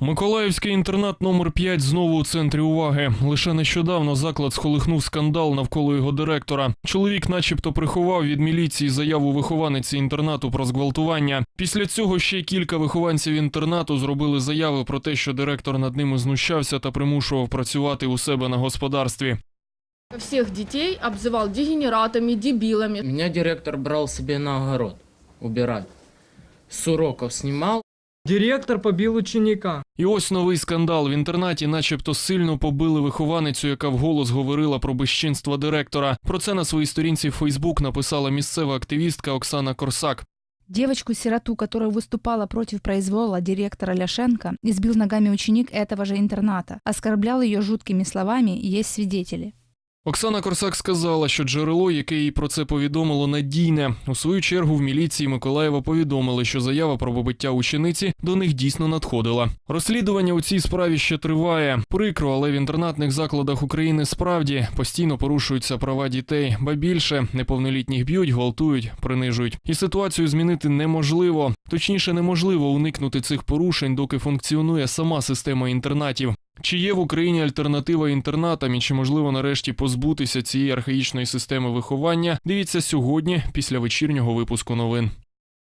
Миколаївський інтернат номер 5 знову у центрі уваги. Лише нещодавно заклад схолихнув скандал навколо його директора. Чоловік, начебто, приховав від міліції заяву вихованиці інтернату про зґвалтування. Після цього ще кілька вихованців інтернату зробили заяви про те, що директор над ними знущався та примушував працювати у себе на господарстві. Всех детей обзывал дегенератами, дебилами. Меня директор брал себе на огород убирать. С уроков снимал. Директор побил ученика. І ось новий скандал в інтернаті, начебто сильно побили вихованицю, яка вголос говорила про безчинства директора. Про це на своїй сторінці в Фейсбук написала місцева активістка Оксана Корсак. Девочку-сироту, которая выступала против произвола директора Ляшенко, избил ногами ученик этого же интерната, оскорблял ее жуткими словами, есть свидетели. Оксана Корсак сказала, що джерело, яке їй про це повідомило, надійне. У свою чергу в міліції Миколаєва повідомили, що заява про побиття учениці до них дійсно надходила. Розслідування у цій справі ще триває. Прикро, але в інтернатних закладах України справді постійно порушуються права дітей, ба більше неповнолітніх б'ють, гвалтують, принижують. І ситуацію змінити неможливо. Точніше, неможливо уникнути цих порушень, доки функціонує сама система інтернатів. Чи є в Україні альтернатива інтернатам і чи можливо нарешті позбутися цієї архаїчної системи виховання? Дивіться сьогодні після вечірнього випуску новин.